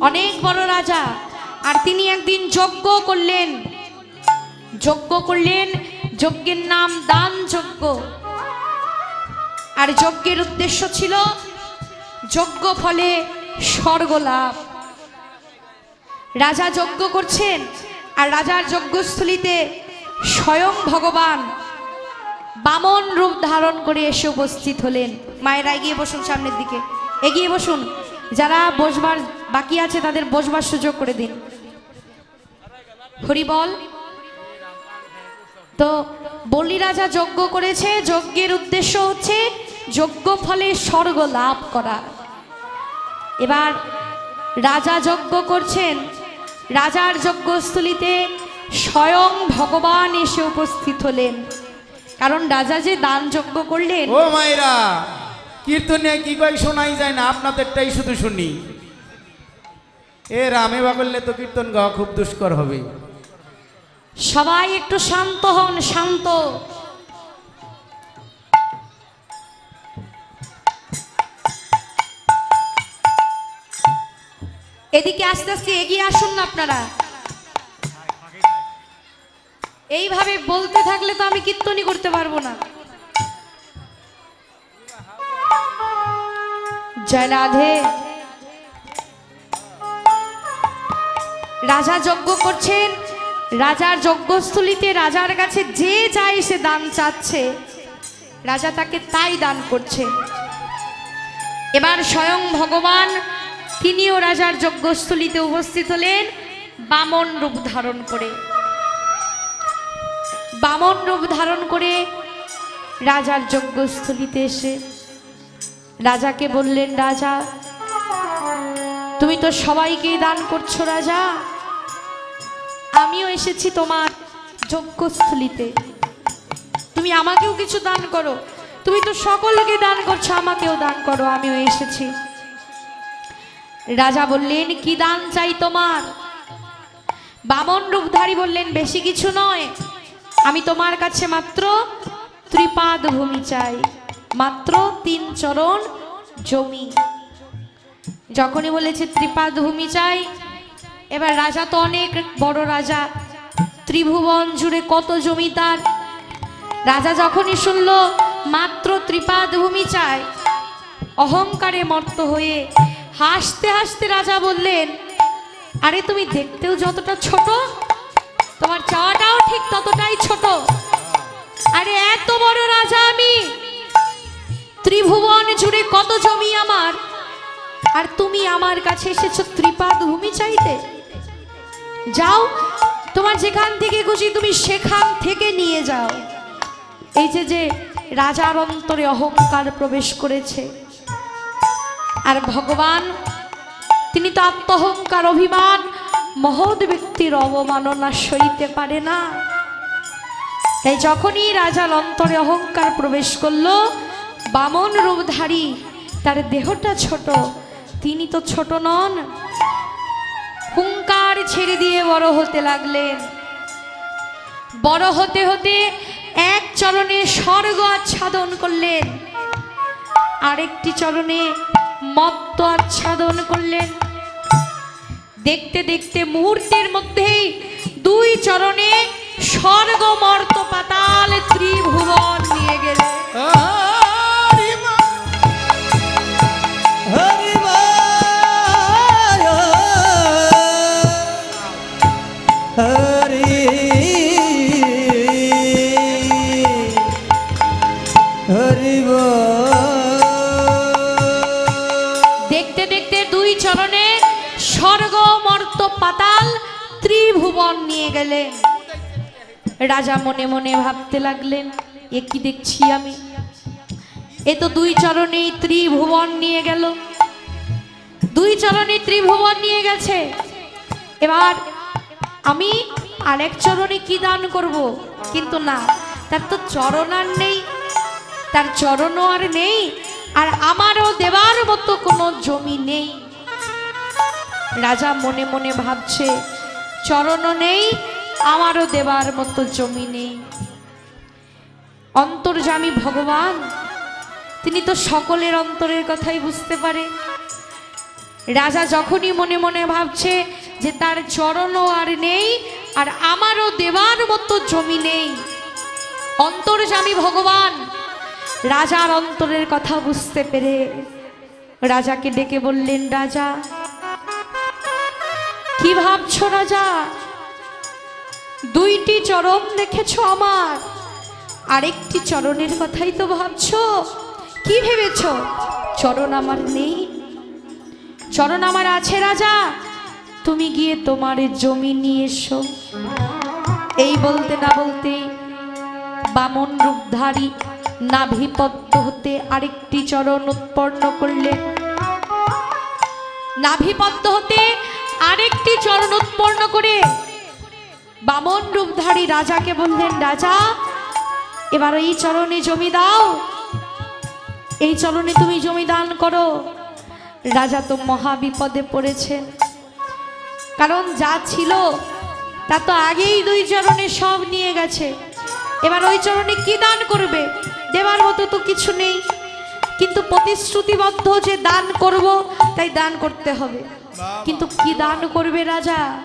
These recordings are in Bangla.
অনেক বড় রাজা। আর তিনি একদিন যজ্ঞ করলেন। যজ্ঞ করলেন, যজ্ঞের নাম দান যজ্ঞ। আর যজ্ঞের উদ্দেশ্য ছিল যজ্ঞ ফলে স্বর্গ লাভ। রাজা যজ্ঞ করছেন, আর রাজার যজ্ঞস্থলিতে স্বয়ং ভগবান বামন রূপ ধারণ করে এসে উপস্থিত হলেন। মায়েরা এগিয়ে বসুন সামনের দিকে। এগিয়ে বসুন। যারা বসবার বাকি আছে, তাদের বসবার সুযোগ করে দিন। হরি বল তো বলি রাজা যজ্ঞ করেছে। যজ্ঞের উদ্দেশ্য হচ্ছে যজ্ঞ ফলে স্বর্গ লাভ করা। এবার রাজা যজ্ঞ করছেন। রাজার যজ্ঞস্থলিতে স্বয়ং ভগবান এসে উপস্থিত হলেন। কারণ রাজা যে দান যজ্ঞ করলেন, ও মায়েরা! কীর্তনে কি কয় শোনাই যায় না, আপনাদেরটাই শুধু শুনি। এ রামে বা তো কীর্তন গাওয়া খুব দুষ্কর হবে। সবাই একটু শান্ত হন, শান্ত। এদিকে আস্তে আস্তে এগিয়ে আসুন না আপনারা। এইভাবে বলতে থাকলে তো আমি কীর্তনই করতে পারব না। জয় রাধে। রাজা যজ্ঞ করছেন। রাজার যজ্ঞস্থলিতে রাজার কাছে যে চায় সে দান চাচ্ছে। রাজা তাকে তাই দান করছে। এবার স্বয়ং ভগবান তিনিও রাজার যজ্ঞস্থলিতে উপস্থিত হলেন বামন রূপ ধারণ করে। বামন রূপ ধারণ করে রাজার যজ্ঞস্থলিতে এসে রাজাকে বললেন, রাজা, তুমি তো সবাইকেই দান করছ, রাজা। আমিও এসেছি তোমার যজ্ঞস্থলিতে। তুমি আমাকেও কিছু দান করো। তুমি তো সকলকে দান করছ, আমাকেও দান করো, আমিও এসেছি। রাজা বললেন, কি দান চাই তোমার? বামন রূপধারী বললেন, বেশি কিছু নয়। আমি তোমার কাছে মাত্র ত্রিপাদ ভূমি চাই। মাত্র তিন চরণ জমি। যখনই বলেছে ত্রিপাদ ভূমি চাই, এবার রাজা তো অনেক বড় রাজা। ত্রিভুবন জুড়ে কত জমিদার রাজা যখনই শুনল, মাত্র ত্রিপাদ ভূমি চায় অহংকারে মর্ত হয়ে হাসতে হাসতে রাজা বললেন, আরে তুমি দেখতেও যতটা ছোট, তোমার চাওয়াটাও ঠিক ততটাই ছোট। আরে এত বড় রাজা আমি ত্রিভুবন জুড়ে কত জমি আমার? আর তুমি আমার কাছে এসেছ ত্রিপাদ ভূমি চাইতে। যাও, তোমার যেখান থেকে খুশি তুমি সেখান থেকে নিয়ে যাও। এই যে যে রাজার অন্তরে অহংকার প্রবেশ করেছে। আর ভগবান, তিনি তো আত্মহংকার অভিমান, মহৎ ব্যক্তির অবমাননা সইতে পারে না। তাই যখনই রাজার অন্তরে অহংকার প্রবেশ করল বামন রূপধারী, তার দেহটা ছোট, তিনি তো ছোট নন। হুঙ্কার ছেড়ে দিয়ে বড় হতে লাগলেন। বড় হতে হতে এক চরণে স্বর্গ আচ্ছাদন করলেন। আরেকটি চরণে মত্ত আচ্ছাদন করলেন। দেখতে দেখতে মুহূর্তের মধ্যেই দুই চরণে স্বর্গ মর্ত পাতাল ত্রিভুবন নিয়ে গেলেন। দেখতে দেখতে দুই চরণে স্বর্গ মর্ত পাতাল ত্রিভুবন নিয়ে গেলেন। রাজা মনে মনে ভাবতে লাগলেন, এ কি দেখছি আমি? এ তো দুই চরণেই ত্রিভুবন নিয়ে গেল। দুই চরণে ত্রিভুবন নিয়ে গেছে। এবার আমি আরেক চরণে কি দান করব? কিন্তু না, তার তো চরণ আর নেই। তার চরণও আর নেই, আর আমারও দেবার মতো কোনো জমি নেই। রাজা মনে মনে ভাবছে চরণও নেই, আমারও দেবার মতো জমি নেই। অন্তর্জামী ভগবান, তিনি তো সকলের অন্তরের কথাই বুঝতে পারে। রাজা যখনই মনে মনে ভাবছে যে তার চরণও আর নেই, আর আমারও দেওয়ার মতো জমি নেই। অন্তর্জামী ভগবান, রাজার অন্তরের কথা বুঝতে পেরে রাজাকে ডেকে বললেন, রাজা, কি ভাবছ রাজা? দুইটি চরণ দেখেছ আমার, আরেকটি চরণের কথাই তো ভাবছ? কি ভেবেছ? চরণ আমার নেই। চরণ আমার আছে, রাজা। তুমি গিয়ে তোমার জমি নিয়ে এসো। এই বলতে না বলতে বামন রূপধারী নাভিপদ্ম হতে আরেকটি চরণ উৎপন্ন করলেন নাভিপদ্ম হতে আরেকটি চরণ উৎপন্ন করে। বামন রূপধারী রাজাকে বললেন, রাজা, এবার এই চরণে জমি দাও। এই চরণে তুমি জমি দান করো। রাজা তো মহা বিপদে পড়েছেন। কারণ যা ছিল, তা তো আগেই দুই চরণে সব নিয়ে গেছে। এবার ওই চরণে কি দান করবে? দেবার মতো তো কিছু নেই। কিন্তু প্রতিশ্রুতিবদ্ধ যে দান করব, তাই দান করতে হবে। কিন্তু কি দান করবে রাজা?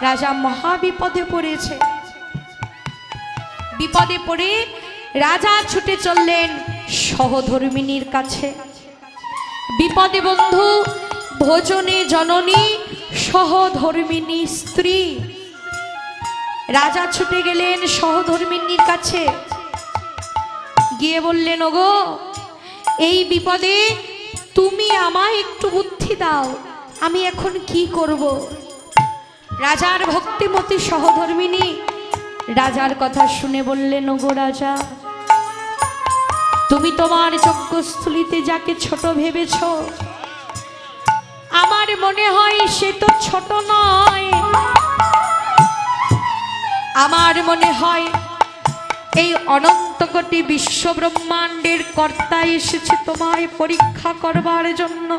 রাজা মহা বিপদে পড়েছে। বিপদে পড়ে রাজা ছুটে চললেন সহধর্মিনীর কাছে। বিপদে বন্ধু, ভোজনে জননী সহধর্মিনী স্ত্রী। রাজা ছুটে গেলেন সহধর্মিনীর কাছে। গিয়ে বললেন, ওগো, এই বিপদে তুমি আমায় একটু বুদ্ধি দাও। আমি এখন কি করব? রাজার ভক্তিমতী সহধর্মিনী রাজার কথা শুনে বললেন, ওগো রাজা, তুমি তোমার যজ্ঞস্থলিতে যাকে ছোট ভেবেছ মনে হয় সে তো ছোট নয়। আমার মনে হয় এই অনন্ত কোটি বিশ্ব ব্রহ্মাণ্ডের কর্তা এসেছে তোমায় পরীক্ষা করবার জন্য।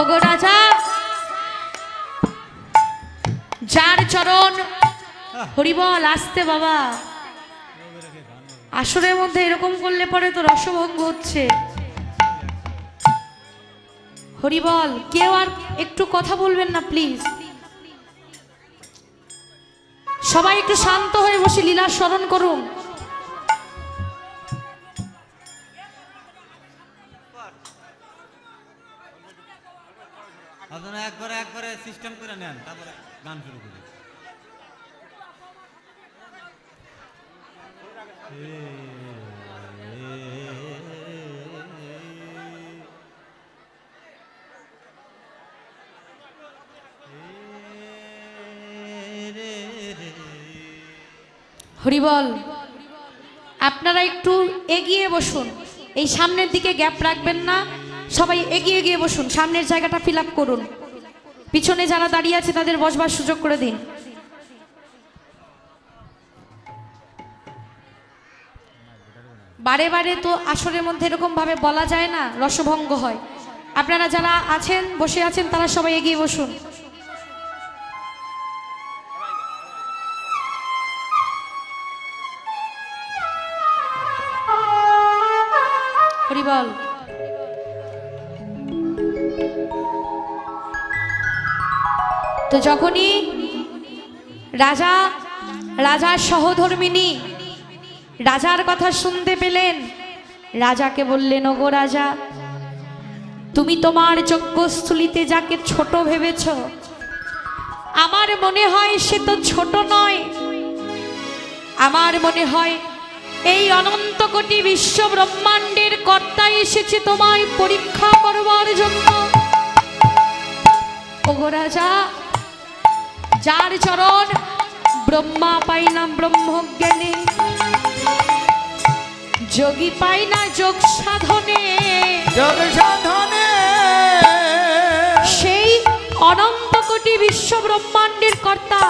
ওগো রাজা, যার চরণ হরিবল, আসতে বাবা। আসরের মধ্যে এরকম করলে পরে তো রসভঙ্গ হচ্ছে। হরিবল কেউ আর একটু কথা বলবেন না প্লিজ সবাই একটু শান্ত হয়ে বসে, লীলা স্মরণ করুন। আপনারা একবারে একবারে সিস্টেম করে নেন, তারপরে গান শুরু করি। হরিবল আপনারা একটু এগিয়ে বসুন। এই সামনের দিকে গ্যাপ রাখবেন না। সবাই এগিয়ে গিয়ে বসুন। সামনের জায়গাটা ফিল করুন। পিছনে যারা দাঁড়িয়ে আছে, তাদের বসবার সুযোগ করে দিন। বারে বারে তো আসরের মধ্যে এরকম ভাবে বলা যায় না, রসভঙ্গ হয়। আপনারা যারা আছেন, বসে আছেন, তারা সবাই এগিয়ে বসুন। যখনই রাজা রাজার সহধর্মিনী রাজার কথা শুনতে পেলেন, রাজাকে বললেন, ওগো রাজা, তুমি তোমার যজ্ঞস্থলিতে যাকে ছোট ভেবেছ, আমার মনে হয় সে তো ছোট নয়। আমার মনে হয় এই অনন্ত কোটি বিশ্ব ব্রহ্মাণ্ডের কর্তা এসেছে তোমায় পরীক্ষা করবার জন্য। ওগো রাজা যার চরণ ব্রহ্মা পাই না ব্রহ্মজ্ঞানে যোগী পাই না যোগ সাধনে। যোগ সাধনে। সেই অনন্ত কোটি বিশ্ব ব্রহ্মাণ্ডের কর্তা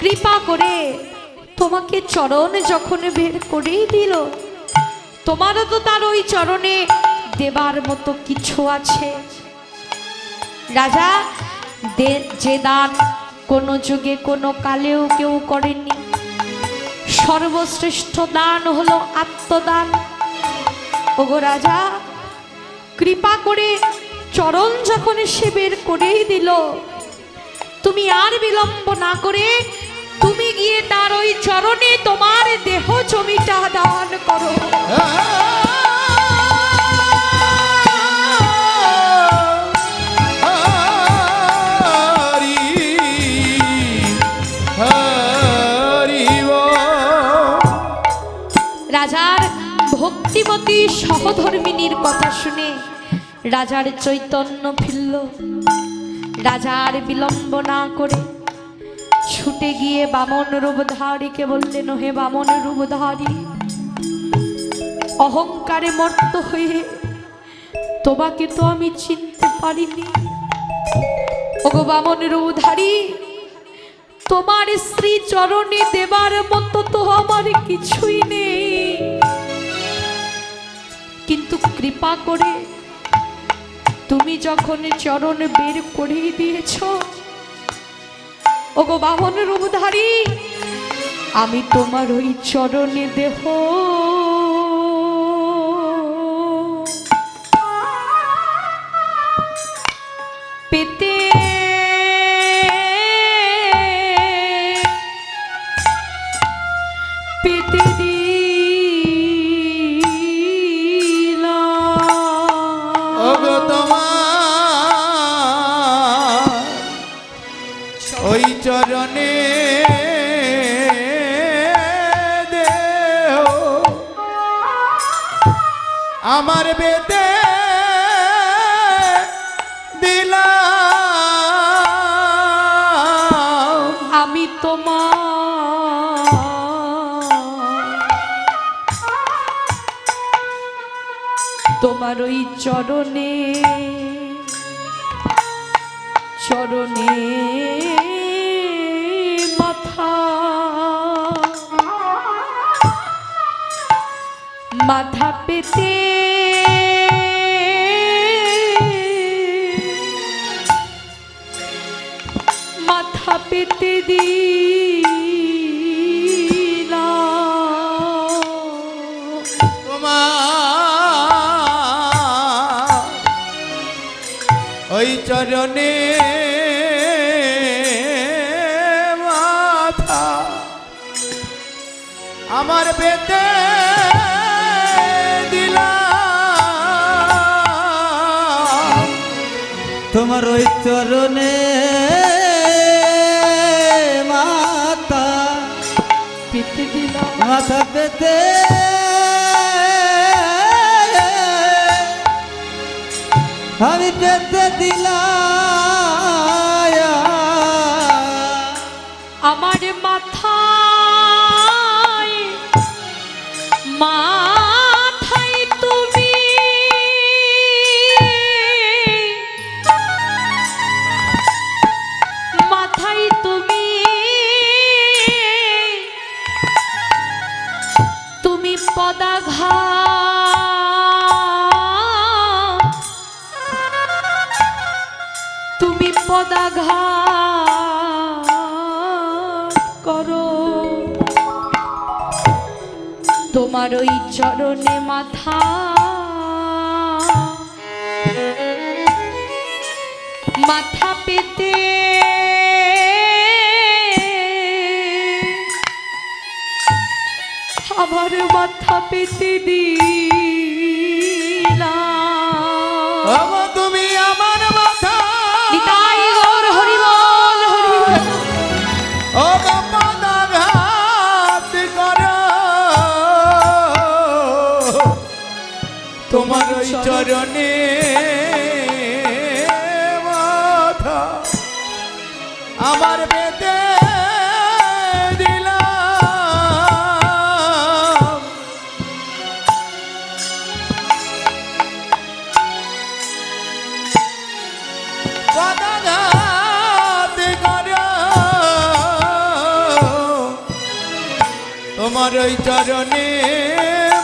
কৃপা করে তোমাকে চরণ যখন বের করেই দিল তোমারও তো তার ওই চরণে দেবার মতো কিছু আছে। রাজা যে দান কোনো যুগে, কোনো কালেও কেউ করেনি সর্বশ্রেষ্ঠ দান হলো আত্মদান। ওগো রাজা, কৃপা করে চরণ যখন সে বের করেই দিল, তুমি আর বিলম্ব না করে তুমি গিয়ে তার ওই চরণে তোমার দেহ জমিটা দান করো। ভক্তিমতী সহধর্মিনীর কথা শুনে রাজার চৈতন্য ফিরল। রাজার বিলম্ব না করে ছুটে গিয়ে বামন রূপধারীকে বললেন হে বামন রূপধারী, অহংকারে মর্ত হয়ে তোমাকে তো আমি চিনতে পারিনি। ওগো বামন রূপধারী, তোমার শ্রী চরণে দেবার মতো তো আমার কিছুই নেই। কিন্তু কৃপা করে তুমি যখন চরণ বের করে দিয়েছ, ওগো বাহন রূপধারী, আমি তোমার ওই চরণে দেহ আমি তোমার। তোমার ওই চরণে চরণে মাথা। মাথা পেতে পেতে তোমার ওই চরণে মাথা আমার বেতে তোমার ওই চরণে মাথা পেতে। আমি পেতে দিলাম। আমার মাথায় ওই চরণে মাথা। মাথা পেতে আমার মাথা পেতে ওগো তুমি আমার তোমার ওই চরণে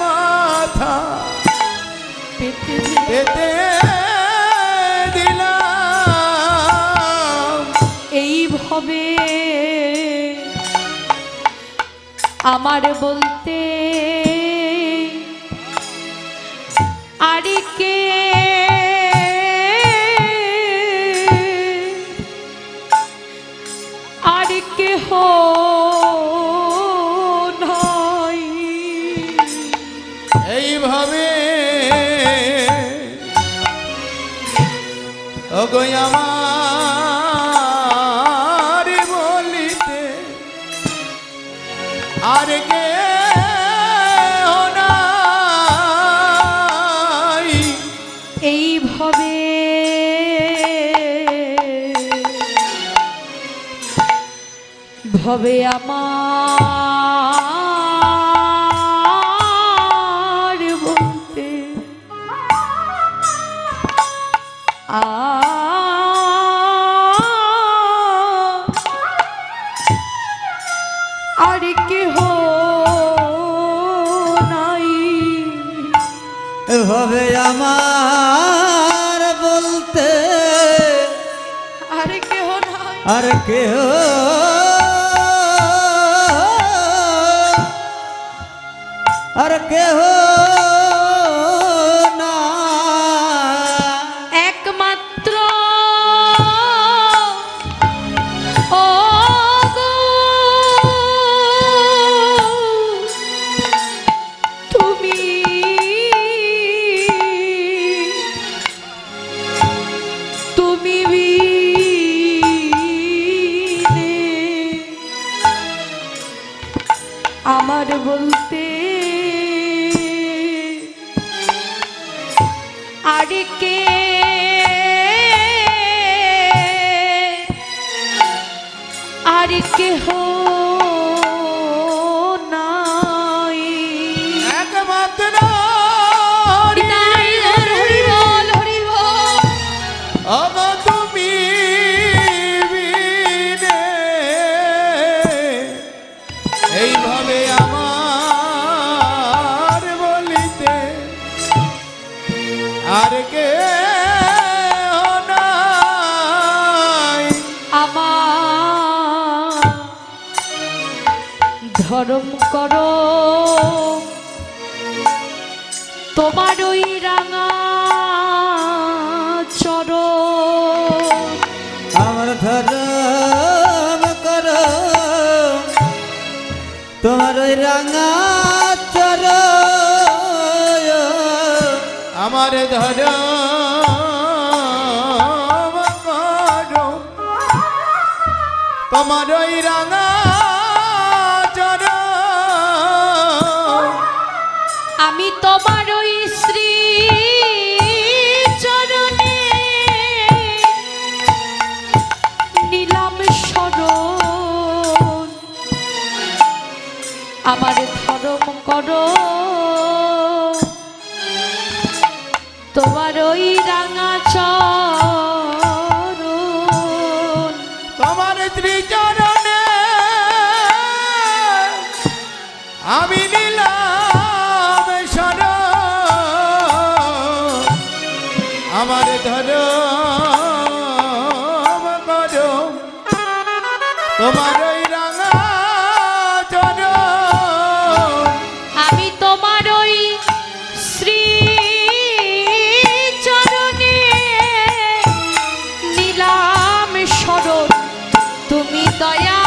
মাথা পেতে দিলাম। এইভাবে আমার বলতে আরিকে আরিকে হোক ভবে আমার বলতে। আর কেহ নাই। এভাবে আমার বলতে। আর কেহ নাই। আর কেহ কেহ কে আর কেহ তোমার ওই রাঙা চর আমার ধরম কর। তোমার ওই রাঙা চর আমার ধর তোমার ওই রাঙা আমার ধরম করো। তোমার ওই রাঙা চরণ। তোমার আমি শরণ। আমার তোমার দয়া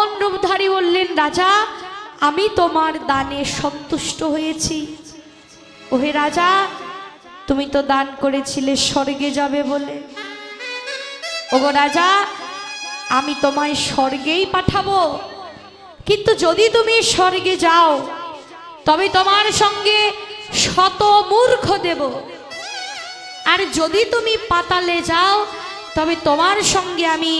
বামন রূপধারী বললেন, রাজা, আমি তোমার দানে সন্তুষ্ট হয়েছি। ওহে রাজা, তুমি তো দান করেছিলে, স্বর্গে যাবে বলে। ওগো রাজা, আমি তোমায় স্বর্গেই পাঠাবো। কিন্তু যদি তুমি স্বর্গে যাও, তবে তোমার সঙ্গে শত মূর্খ দেব। আর যদি তুমি পাতালে যাও, তবে তোমার সঙ্গে আমি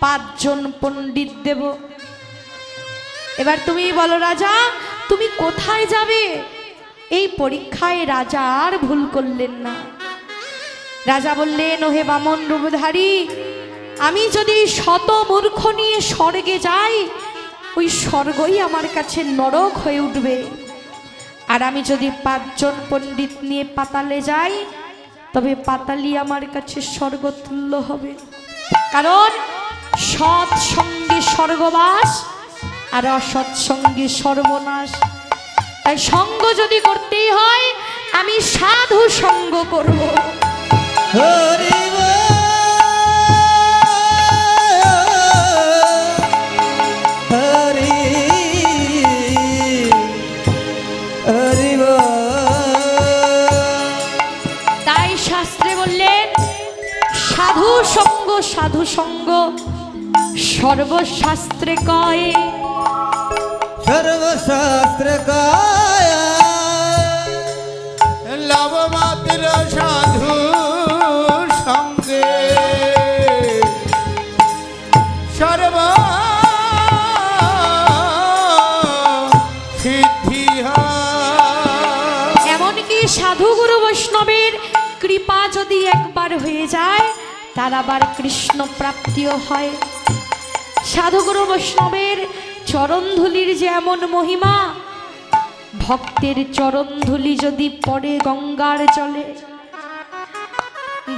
পাঁচজন পণ্ডিত দেব। এবার তুমি বলো, রাজা, তুমি কোথায় যাবে? এই পরীক্ষায় রাজা আর ভুল করলেন না। রাজা বললেন, ওহে বামন রূপধারী, আমি যদি শত মূর্খ নিয়ে স্বর্গে যাই, ওই স্বর্গই আমার কাছে নরক হয়ে উঠবে। আর আমি যদি পাঁচজন পণ্ডিত নিয়ে পাতালে যাই, তবে পাতালি আমার কাছে স্বর্গতুল্য হবে। কারণ সৎ সঙ্গে স্বর্গবাস আর অসৎ সঙ্গে সর্বনাশ। তাই সঙ্গ যদি করতেই হয় আমি সাধু সঙ্গ করব। তাই শাস্ত্রে বললেন সাধু সঙ্গ সাধু সঙ্গ। সর্বশাস্ত্রে কয় লব মাত্র সাধু সঙ্গে সর্ব সিদ্ধি হয়। এমনকি সাধু গুরু বৈষ্ণবের কৃপা যদি একবার হয়ে যায়, তার আবার কৃষ্ণ প্রাপ্তিও হয়। সাধুগুরু বৈষ্ণবের চরণধুলির যে এমন মহিমা, ভক্তের চরণধুলি যদি পড়ে গঙ্গার চলে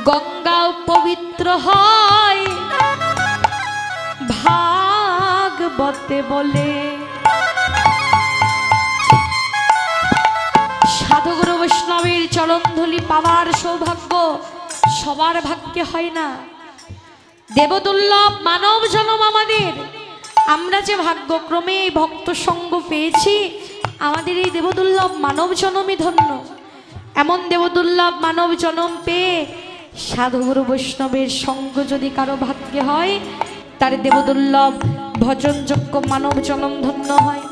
গঙ্গাও পবিত্র হয়। ভাগবতে বলে, সাধুগুরু বৈষ্ণবের চরণধুলি পাওয়ার সৌভাগ্য সবার ভাগ্যে হয় না। দেবদুর্লভ মানব জনম আমাদের। আমরা যে ভাগ্যক্রমে এই ভক্ত সঙ্গ পেয়েছি, আমাদের এই দেবদুর্লভ মানব জনমই ধন্য। এমন দেবদুর্লভ মানব জনম পেয়ে সাধুগুরু বৈষ্ণবের সঙ্গ যদি কারও ভাগ্যে হয়, তার দেবদুর্লভ ভজনযোগ্য মানব জনম ধন্য হয়।